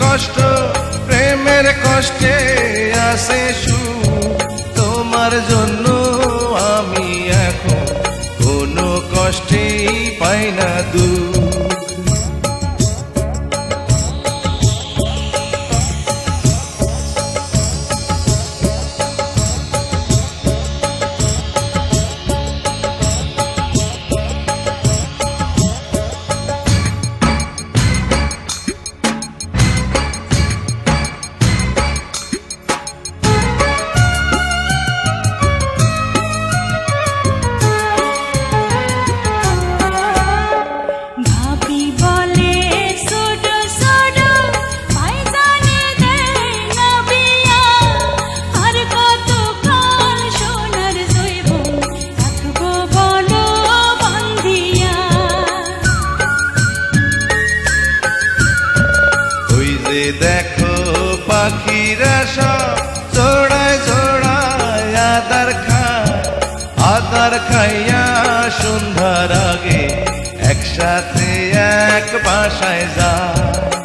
কষ্ট প্রেমের কষ্টে আসে সু তোমার জন্য আমি এখন কোনো কষ্টেই পাই না দূর দেখো পাখিরা সব চড়ায় চড়ায় আদার খায়। আদার খাইয়া সন্ধ্যার আগে একসাথে এক বাসায় যায়।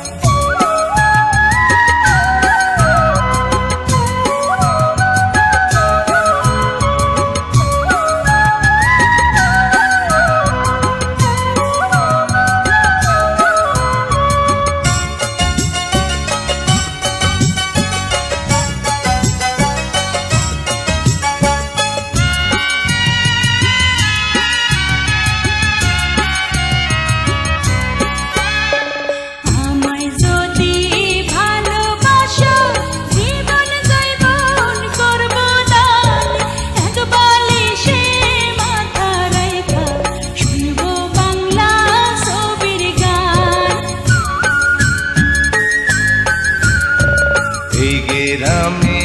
গ্রামে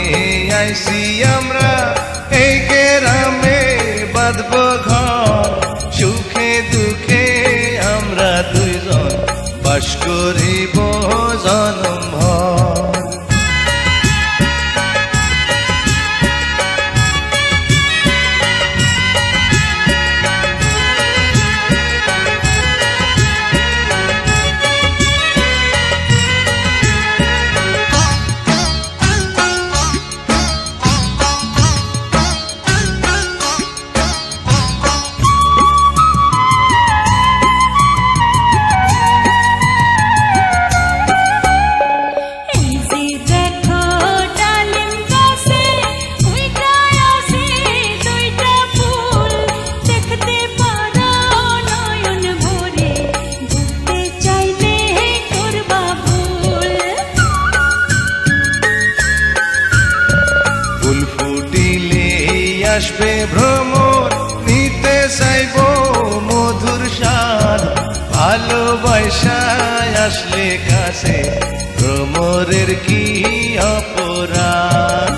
আইসি আমরা, এই গ্রামে বাঁধব ঘর। সুখে দুঃখে আমরা দুইজন, বাস করিব জনম ভর আসবে ভ্রমর নিতে চাইব মধুর স্বাদ। ভালোবাসায় আসলে কাছে ভ্রমরের কি অপরাধ?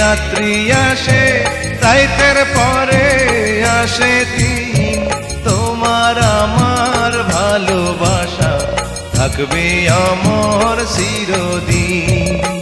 রাত্রি আসে রাইতের পরে আসে দিন। তোমার আমার ভালোবাসা থাকবে আমার চিরদিন।